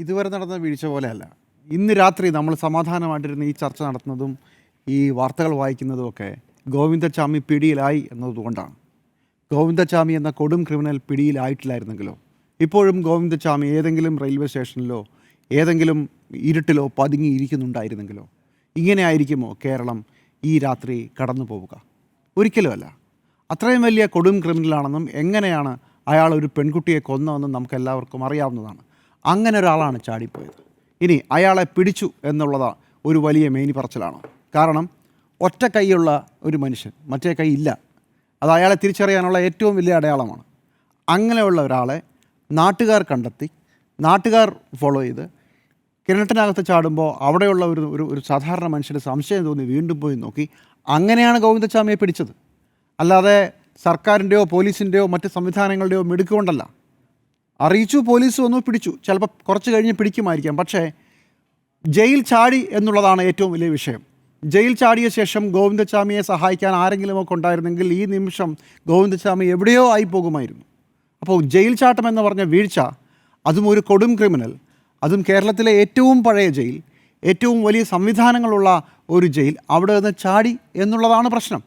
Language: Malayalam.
ഇതുവരെ നടന്ന വീഴ്ച പോലെയല്ല. ഇന്ന് രാത്രി നമ്മൾ സമാധാനമായിട്ടിരുന്ന് ഈ ചർച്ച നടത്തുന്നതും ഈ വാർത്തകൾ വായിക്കുന്നതും ഒക്കെ ഗോവിന്ദച്ചാമി പിടിയിലായി എന്നതുകൊണ്ടാണ്. ഗോവിന്ദച്ചാമി എന്ന കൊടും ക്രിമിനൽ പിടിയിലായിട്ടില്ലായിരുന്നെങ്കിലോ? ഇപ്പോഴും ഗോവിന്ദച്ചാമി ഏതെങ്കിലും റെയിൽവേ സ്റ്റേഷനിലോ ഏതെങ്കിലും ഇരുട്ടിലോ പതുങ്ങിയിരിക്കുന്നുണ്ടായിരുന്നെങ്കിലോ? ഇങ്ങനെ ആയിരിക്കുമോ കേരളം ഈ രാത്രി കടന്നു പോവുക? ഒരിക്കലുമല്ല. അത്രയും വലിയ കൊടും ക്രിമിനലാണെന്നും എങ്ങനെയാണ് അയാൾ ഒരു പെൺകുട്ടിയെ കൊന്നതെന്നും നമുക്ക് എല്ലാവർക്കും അറിയാവുന്നതാണ്. അങ്ങനെ ഒരാളാണ് ചാടിപ്പോയത്. ഇനി അയാളെ പിടിച്ചു എന്നുള്ളത് ഒരു വലിയ മേനി പറച്ചിലാണ് കാരണം ഒറ്റ കൈയുള്ള ഒരു മനുഷ്യൻ മറ്റേ കൈ ഇല്ല. അത് അയാളെ തിരിച്ചറിയാനുള്ള ഏറ്റവും വലിയ അടയാളമാണ്. അങ്ങനെയുള്ള ഒരാളെ നാട്ടുകാർ കണ്ടെത്തി നാട്ടുകാർ ഫോളോ ചെയ്ത് കിണറ്റിനകത്ത് ചാടുമ്പോൾ അവിടെയുള്ള ഒരു ഒരു ഒരു സാധാരണ മനുഷ്യന് സംശയം തോന്നി വീണ്ടും പോയി നോക്കി. അങ്ങനെയാണ് ഗോവിന്ദസ്വാമിയെ പിടിച്ചത്. അല്ലാതെ സർക്കാരിന്റെയോ പോലീസിന്റെയോ മറ്റ് സംവിധാനങ്ങളുടെയോ മിടുക്കുകൊണ്ടല്ല അറിയിച്ചു പോലീസ് വന്നു പിടിച്ചു. ചിലപ്പോൾ കുറച്ച് കഴിഞ്ഞ് പിടിക്കുമായിരിക്കാം. പക്ഷേ ജയിൽ ചാടി എന്നുള്ളതാണ് ഏറ്റവും വലിയ വിഷയം. ജയിൽ ചാടിയ ശേഷം ഗോവിന്ദസ്വാമിയെ സഹായിക്കാൻ ആരെങ്കിലുമൊക്കെ ഉണ്ടായിരുന്നെങ്കിൽ ഈ നിമിഷം ഗോവിന്ദസ്വാമി എവിടെയോ ആയി പോകുമായിരുന്നു. അപ്പോൾ ജയിൽ ചാട്ടം എന്ന് പറഞ്ഞ വീഴ്ച അതും ഒരു കൊടും ക്രിമിനൽ. അതും കേരളത്തിലെ ഏറ്റവും പഴയ ജയിൽ ഏറ്റവും വലിയ സംവിധാനങ്ങളുള്ള ഒരു ജയിൽ അവിടെ നിന്ന് ചാടി എന്നുള്ളതാണ് പ്രശ്നം.